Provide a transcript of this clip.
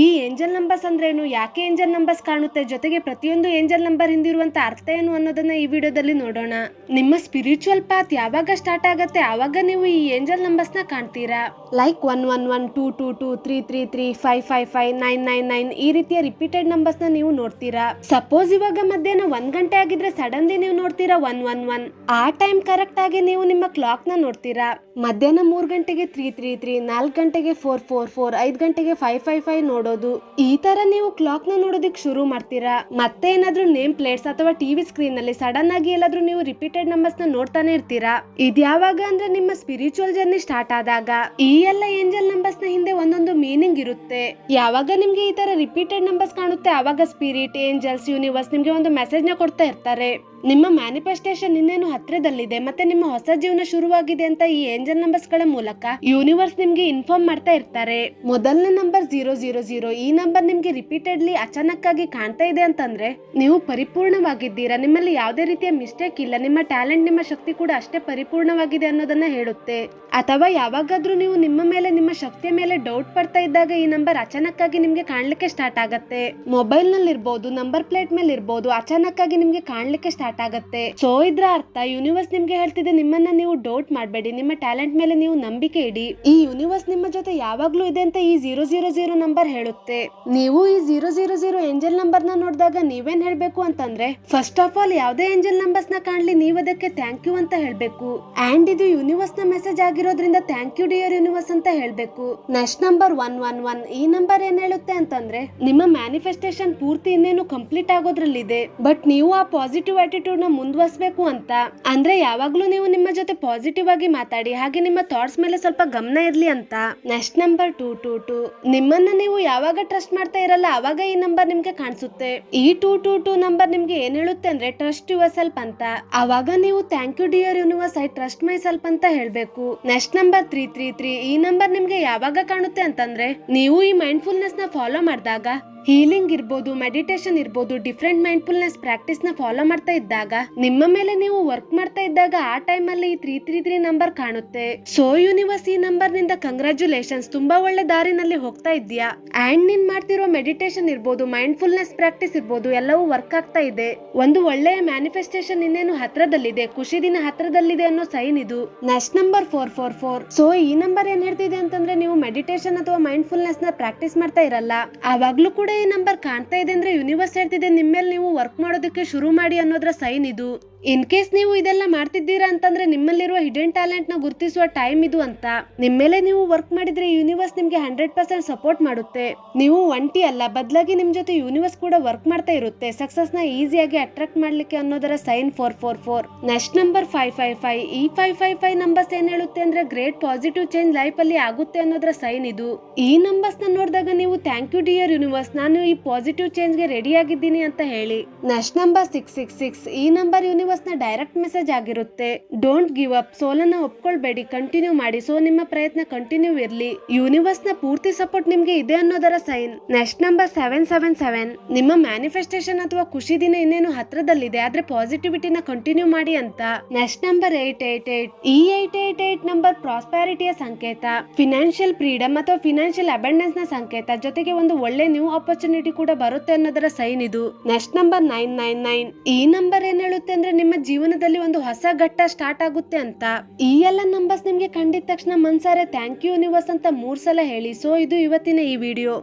ಈ angel numbers ಅಂದ್ರೇನು? ಯಾಕೆ ಏಂಜಲ್ ನಂಬರ್ಸ್ ಕಾಣುತ್ತೆ? ಜೊತೆಗೆ ಪ್ರತಿಯೊಂದು ಏಂಜಲ್ ನಂಬರ್ ಹಿಂದಿರುವಂಥ ಅರ್ಥ ಏನು ಅನ್ನೋದನ್ನ ಈ ವಿಡಿಯೋದಲ್ಲಿ ನೋಡೋಣ. ನಿಮ್ಮ ಸ್ಪಿರಿಚುವಲ್ ಪಾತ್ ಯಾವಾಗ ಸ್ಟಾರ್ಟ್ ಆಗುತ್ತೆ? ಆವಾಗ ನೀವು ಈ ಏಂಜಲ್ ನಂಬರ್ಸ್ನ ಕಾಣ್ತೀರಾ? Like one one one two two two three three three five five five nine nine nine ಈ ರೀತಿಯ ರಿಪೀಟೆಡ್ ನಂಬರ್ಸ್ನ ನೀವು ನೋಡ್ತೀರಾ? ಸಪೋಸ್ ಇವಾಗ ಮಧ್ಯಾಹ್ನ ಒಂದ್ ಗಂಟೆ ಆಗಿದ್ರೆ ಸಡನ್ಲಿ ನೀವು ನೋಡ್ತೀರಾ ಒನ್ ಒನ್ ಒನ್ ಆ ಟೈಮ್ ಕರೆಕ್ಟ್ ಆಗಿ ನೀವು ನಿಮ್ಮ ಕ್ಲಾಕ್ನ ನೋಡ್ತೀರಾ? ಮಧ್ಯಾಹ್ನ ಮೂರ್ ಗಂಟೆಗೆ ತ್ರೀ ತ್ರೀ ತ್ರೀ ನಾಲ್ಕು ಗಂಟೆಗೆ ಫೋರ್ ಫೋರ್ ಫೋರ್ ಐದ್ ಗಂಟೆಗೆ ಫೈವ್ ಫೈವ್ ಫೈವ್ ನೋಡೋದು. ಈ ತರ ನೀವು ಕ್ಲಾಕ್ನ ನೋಡೋದಕ್ಕೆ ಶುರು ಮಾಡ್ತೀರಾ? ಮತ್ತೆ ಏನಾದ್ರೂ ನೇಮ್ ಪ್ಲೇಟ್ಸ್ ಅಥವಾ ಟಿವಿ ಸ್ಕ್ರೀನ್ ಅಲ್ಲಿ ಸಡನ್ ಆಗಿ ಎಲ್ಲಾದ್ರೂ ನೀವು ರಿಪೀಟೆಡ್ ನಂಬರ್ಸ್ನ ನೋಡ್ತಾನೆ ಇರ್ತೀರಾ? ಇದ್ಯಾವಾಗ ಅಂದ್ರೆ ನಿಮ್ಮ ಸ್ಪಿರಿಚುವಲ್ ಜರ್ನಿ ಸ್ಟಾರ್ಟ್ ಆದಾಗ ಈ ಎಲ್ಲ ಏಂಜಲ್ ನಂಬರ್ಸ್ನ ಹಿಂದೆ ಒಂದೊಂದು ಮೀನಿಂಗ್ ಇರುತ್ತೆ. ಯಾವಾಗ ನಿಮ್ಗೆ ಈ ತರ ರಿಪೀಟೆಡ್ ನಂಬರ್ಸ್ ಕಾಣುತ್ತೆ, ಆವಾಗ ಸ್ಪಿರಿಟ್ ಏಂಜಲ್ಸ್ ಯೂನಿವರ್ಸ್ ನಿಮ್ಗೆ ಒಂದು ಮೆಸೇಜ್ನ ಕೊಡ್ತಾ ಇರ್ತಾರೆ. ನಿಮ್ಮ ಮ್ಯಾನಿಫೆಸ್ಟೇಷನ್ ಇನ್ನೇನು ಹತ್ರದಲ್ಲಿದೆ, ಮತ್ತೆ ನಿಮ್ಮ ಹೊಸ ಜೀವನ ಶುರುವಾಗಿದೆ ಅಂತ ಈ ಏಂಜಲ್ ನಂಬರ್ಸ್ಗಳ ಮೂಲಕ ಯೂನಿವರ್ಸ್ ನಿಮ್ಗೆ ಇನ್ಫಾರ್ಮ್ ಮಾಡ್ತಾ ಇರ್ತಾರೆ. ಮೊದಲನೇ ನಂಬರ್ ಜೀರೋ ಜೀರೋ ಈ ನಂಬರ್ ನಿಮ್ಗೆ ರಿಪೀಟೆಡ್ಲಿ ಅಚಾನಕ್ ಆಗಿ ಕಾಣ್ತಾ ಇದೆ ಅಂತಂದ್ರೆ ನೀವು ಪರಿಪೂರ್ಣವಾಗಿದ್ದೀರಾ? ನಿಮ್ಮಲ್ಲಿ ಯಾವುದೇ ರೀತಿಯ ಮಿಸ್ಟೇಕ್ ಇಲ್ಲ. ನಿಮ್ಮ ಟ್ಯಾಲೆಂಟ್ ನಿಮ್ಮ ಶಕ್ತಿ ಕೂಡ ಅಷ್ಟೇ ಪರಿಪೂರ್ಣವಾಗಿದೆ ಅನ್ನೋದನ್ನ ಹೇಳುತ್ತೆ. ಅಥವಾ ಯಾವಾಗಾದ್ರೂ ನೀವು ನಿಮ್ಮ ಮೇಲೆ, ನಿಮ್ಮ ಶಕ್ತಿಯ ಮೇಲೆ ಡೌಟ್ ಪಡ್ತಾ ಇದ್ದಾಗ ಈ ನಂಬರ್ ಅಚಾನಕ್ ಆಗಿ ನಿಮ್ಗೆ ಕಾಣ್ಲಿಕ್ಕೆ ಸ್ಟಾರ್ಟ್ ಆಗತ್ತೆ. ಮೊಬೈಲ್ನಲ್ಲಿ ಇರ್ಬೋದು ನಂಬರ್ ಪ್ಲೇಟ್ ಮೇಲೆ ಇರ್ಬೋದು ಅಚಾನಕ್ ಆಗಿ ನಿಮ್ಗೆ ಕಾಣ್ಲಿಕ್ಕೆ ಸ್ಟಾರ್ಟ್ ಆಗತ್ತೆ. ಸೊ ಇದ್ರ ಅರ್ಥ ಯೂನಿವರ್ಸ್ ನಿಮ್ಗೆ ಹೇಳ್ತಿದೆ, ನಿಮ್ಮನ್ನ ನೀವು ಡೌಟ್ ಮಾಡಬೇಡಿ. ನಿಮ್ಮ ಟ್ಯಾಲೆಂಟ್ ಮೇಲೆ ನೀವು ನಂಬಿಕೆ ಇಡಿ. ಈ ಯೂನಿವರ್ಸ್ ನಿಮ್ಮ ಜೊತೆ ಯಾವಾಗ್ಲೂ ಇದೆ ಅಂತ ಈ ಜೀರೋ ಜೀರೋ ಜೀರೋ ನಂಬರ್ ಹೇಳುತ್ತೆ. ನೀವು ಈ ಜೀರೋ ಜೀರೋ ಜೀರೋ ಏಂಜಲ್ ನಂಬರ್ನ ನೋಡಿದಾಗ ನೀವೇನ್ ಹೇಳ್ಬೇಕು ಅಂತಂದ್ರೆ ಫಸ್ಟ್ ಆಫ್ ಆಲ್ ಯಾವ್ದೇ ಏಂಜಲ್ ನಂಬರ್ಸ್ನ ಕಾಣ್ಲಿ, ನೀವು ಅದಕ್ಕೆ ಥ್ಯಾಂಕ್ ಯು ಅಂತ ಹೇಳ್ಬೇಕು. ಅಂಡ್ ಇದು ಯೂನಿವರ್ಸ್ನ ಮೆಸೇಜ್ ಆಗಿರೋದ್ರಿಂದ ಥ್ಯಾಂಕ್ ಯು ಡಿಯರ್ ಯೂನಿವರ್ಸ್ ಅಂತ ಹೇಳ್ಬೇಕು. Next number one one one ಈ ನಂಬರ್ ಏನ್ ಹೇಳುತ್ತೆ ಅಂತಂದ್ರೆ, ನಿಮ್ಮ ಮ್ಯಾನಿಫೆಸ್ಟೇಷನ್ ಪೂರ್ತಿ ಇನ್ನೇನು ಕಂಪ್ಲೀಟ್ ಆಗೋದ್ರಲ್ಲಿದೆ. ಬಟ್ ನೀವು ಆ ಪಾಸಿಟಿವ್ ಆಟಿಟ್ಯೂಡ್ನ ಮುಂದುವರಿಸಬೇಕು ಅಂತ. ಅಂದ್ರೆ ಯಾವಾಗ್ಲೂ ನೀವು ನಿಮ್ಮ ಜೊತೆ ಪಾಸಿಟಿವ್ ಆಗಿ ಮಾತಾಡಿ, ಹಾಗೆ ನಿಮ್ಮ ಥಾಟ್ಸ್ ಮೇಲೆ ಸ್ವಲ್ಪ ಗಮನ ಇರ್ಲಿ ಅಂತ. Next number two two two ನಿಮ್ಮನ್ನ ನೀವು ಯಾವಾಗ ಟ್ರಸ್ಟ್ ಮಾಡ್ತಾ ಇರಲ್ಲ, ಅವಾಗ ಈ ನಂಬರ್ ನಿಮ್ಗೆ ಕಾಣಿಸುತ್ತೆ. ಈ ಟೂ ಟೂ ಟೂ ನಂಬರ್ ನಿಮ್ಗೆ ಏನ್ ಹೇಳುತ್ತೆ ಅಂದ್ರೆ ಟ್ರಸ್ಟ್ ಯುವರ್ ಸೆಲ್ಫ್ ಅಂತ. ಅವಾಗ ನೀವು thank you dear universe I trust myself ಅಂತ ಹೇಳ್ಬೇಕು. Next number three three three ಈ ನಂಬರ್ ನಿಮ್ಗೆ ಯಾವಾಗ ಕಾಣುತ್ತೆ ಅಂತಂದ್ರೆ, ನೀವು ಈ ಮೈಂಡ್ಫುಲ್ನೆಸ್ನ ಫಾಲೋ ಮಾಡಿದಾಗ. ಹೀಲಿಂಗ್ ಇರ್ಬೋದು, ಮೆಡಿಟೇಷನ್ ಇರ್ಬೋದು, ಡಿಫ್ರೆಂಟ್ ಮೈಂಡ್ಫುಲ್ನೆಸ್ ಪ್ರಾಕ್ಟೀಸ್ನ ಫಾಲೋ ಮಾಡ್ತಾ ಇದ್ದಾಗ, ನಿಮ್ಮ ಮೇಲೆ ನೀವು ವರ್ಕ್ ಮಾಡ್ತಾ ಇದ್ದಾಗ ಆ ಟೈಮ್ ಅಲ್ಲಿ ತ್ರೀ ತ್ರೀ ತ್ರೀ ನಂಬರ್ ಕಾಣುತ್ತೆ. ಸೊ, ಯೂನಿವರ್ಸ್ ಈ ನಂಬರ್ನಿಂದ ಕಂಗ್ರಾಚುಲೇಷನ್ಸ್ ತುಂಬಾ ಒಳ್ಳೆ ದಾರಿನಲ್ಲಿ ಹೋಗ್ತಾ ಇದ್ಯಾ ಅಂಡ್ ನೀನ್ ಮಾಡ್ತಿರೋ ಮೆಡಿಟೇಷನ್ ಇರ್ಬೋದು, ಮೈಂಡ್ಫುಲ್ನೆಸ್ ಪ್ರಾಕ್ಟೀಸ್ ಇರ್ಬೋದು, ಎಲ್ಲವೂ ವರ್ಕ್ ಆಗ್ತಾ ಇದೆ. ಒಂದು ಒಳ್ಳೆಯ ಮ್ಯಾನಿಫೆಸ್ಟೇಷನ್ ಇನ್ನೇನು ಹತ್ರದಲ್ಲಿದೆ, ಖುಷಿ ದಿನ ಹತ್ರದಲ್ಲಿದೆ ಅನ್ನೋ ಸೈನ್ ಇದು. Next number four four four. So, ಈ ನಂಬರ್ ಏನ್ ಹೇಳ್ತಿದೆ ಅಂತಂದ್ರೆ, ನೀವು ಮೆಡಿಟೇಷನ್ ಅಥವಾ ಮೈಂಡ್ಫುಲ್ನೆಸ್ನ ಪ್ರಾಕ್ಟೀಸ್ ಮಾಡ್ತಾ ಇರಲ್ಲ. ಆವಾಗ್ಲೂ ಕೂಡ ಈ ನಂಬರ್ ಕಾಣ್ತಾ ಇದೆ ಅಂದ್ರೆ ಯೂನಿವರ್ಸ್ ಹೇಳ್ತಿದೆ, ನಿಮ್ಮೇಲೆ ನೀವು ವರ್ಕ್ ಮಾಡೋದಕ್ಕೆ ಶುರು ಮಾಡಿ ಅನ್ನೋದ್ರ ಸೈನ್ ಇದು. ಇನ್ ಕೇಸ್ ನೀವು ಇದೆಲ್ಲ ಮಾಡ್ತಿದ್ದೀರಾ ಅಂತಂದ್ರೆ ನಿಮ್ಮಲ್ಲಿರುವ ಹಿಡನ್ ಟ್ಯಾಲೆಂಟ್ನ ಗುರುತಿಸುವ ಟೈಮ್ ಇದು ಅಂತ. ನಿಮ್ಮ ಮೇಲೆ ನೀವು ವರ್ಕ್ ಮಾಡಿದ್ರೆ ಯೂನಿವರ್ಸ್ ನಿಮ್ಗೆ ಹಂಡ್ರೆಡ್ ಪರ್ಸೆಂಟ್ ಸಪೋರ್ಟ್ ಮಾಡುತ್ತೆ. ನೀವು ಒಂಟಿ ಅಲ್ಲ, ಬದಲಾಗಿ ನಿಮ್ ಜೊತೆ ಯೂನಿವರ್ಸ್ ಕೂಡ ವರ್ಕ್ ಮಾಡ್ತಾ ಇರುತ್ತೆ. ಸಕ್ಸಸ್ನ ಈಸಿಯಾಗಿ ಅಟ್ರಾಕ್ಟ್ ಮಾಡ್ಲಿಕ್ಕೆ ಅನ್ನೋದರ sign four four four. Next number five five five. ಈ ಫೈವ್ ಫೈವ್ ಫೈವ್ ನಂಬರ್ಸ್ ಏನ್ ಹೇಳುತ್ತೆ ಅಂದ್ರೆ ಗ್ರೇಟ್ ಪಾಸಿಟಿವ್ ಚೇಂಜ್ ಲೈಫ್ ಅಲ್ಲಿ ಆಗುತ್ತೆ ಅನ್ನೋದರ ಸೈನ್ ಇದು. ಈ ನಂಬರ್ಸ್ನ ನೋಡಿದಾಗ ನೀವು ಥ್ಯಾಂಕ್ ಯು ಡಿಯರ್ ಯೂನಿವರ್ಸ್, ನಾನು ಈ ಪಾಸಿಟಿವ್ ಚೇಂಜ್ಗೆ ರೆಡಿ ಆಗಿದ್ದೀನಿ ಅಂತ ಹೇಳಿ. Next number six six six. ಈ ನಂಬರ್ ಯೂನಿವರ್ಸ್ ನ ಡೈರೆಕ್ಟ್ ಮೆಸೇಜ್ ಆಗಿರುತ್ತೆ. ಡೋಂಟ್ ಗಿವ್ ಅಪ್, ಸೋಲನ್ನ ಒಪ್ಕೊಳ್ಬೇಡಿ, ಕಂಟಿನ್ಯೂ ಮಾಡಿ, ಸೊ ನಿಮ್ಮ ಪ್ರಯತ್ನ ಕಂಟಿನ್ಯೂ ಇರ್ಲಿ. ಯೂನಿವರ್ಸ್ನ ಪೂರ್ತಿ ಸಪೋರ್ಟ್ ನಿಮ್ಗೆ ಇದೆ ಅನ್ನೋದರ sign. Next number seven seven seven. ನಿಮ್ಮ ಮ್ಯಾನಿಫೆಸ್ಟೇಷನ್ ಅಥವಾ ಖುಷಿ ದಿನ ಇನ್ನೇನು ಹತ್ರದಲ್ಲಿದೆ, ಆದ್ರೆ ಪಾಸಿಟಿವಿಟಿನ ಕಂಟಿನ್ಯೂ ಮಾಡಿ ಅಂತ. Next number eight eight eight ಈ ಏಟ್ ಏಟ್ ಏಟ್ ನಂಬರ್ ಪ್ರಾಸ್ಪ್ಯಾರಿಟಿಯ ಸಂಕೇತ. ಫಿನಾನ್ಷಿಯಲ್ ಫ್ರೀಡಮ್ ಅಥವಾ ಫಿನಾನ್ಷಿಯಲ್ ಅಬೆಂಡೆನ್ಸ್ನ ಸಂಕೇತ ಜೊತೆಗೆ ಒಂದು ಒಳ್ಳೆ ನ್ಯೂ ಆಪರ್ಚುನಿಟಿ ಕೂಡ ಬರುತ್ತೆ ಅನ್ನೋದರ ಸೈನ್ ಇದು. Next number nine nine nine. ಈ ನಂಬರ್ ಏನ್ ಹೇಳುತ್ತೆ ಅಂದ್ರೆ ನಿಮ್ಮ ಜೀವನದಲ್ಲಿ ಒಂದು ಹೊಸ ಘಟ್ಟ ಸ್ಟಾರ್ಟ್ ಆಗುತ್ತೆ ಅಂತ ಈ ಎಲ್ಲ ನಂಬರ್ಸ್ ನಿಮ್ಗೆ ಕಂಡಿದ ತಕ್ಷಣ ಮನ್ಸಾರೆ ಥ್ಯಾಂಕ್ ಯು ಯೂನಿವರ್ಸ್ ಅಂತ ಮೂರ್ ಸಲ ಹೇಳಿ. ಸೊ ಇದು ಇವತ್ತಿನ ಈ ವಿಡಿಯೋ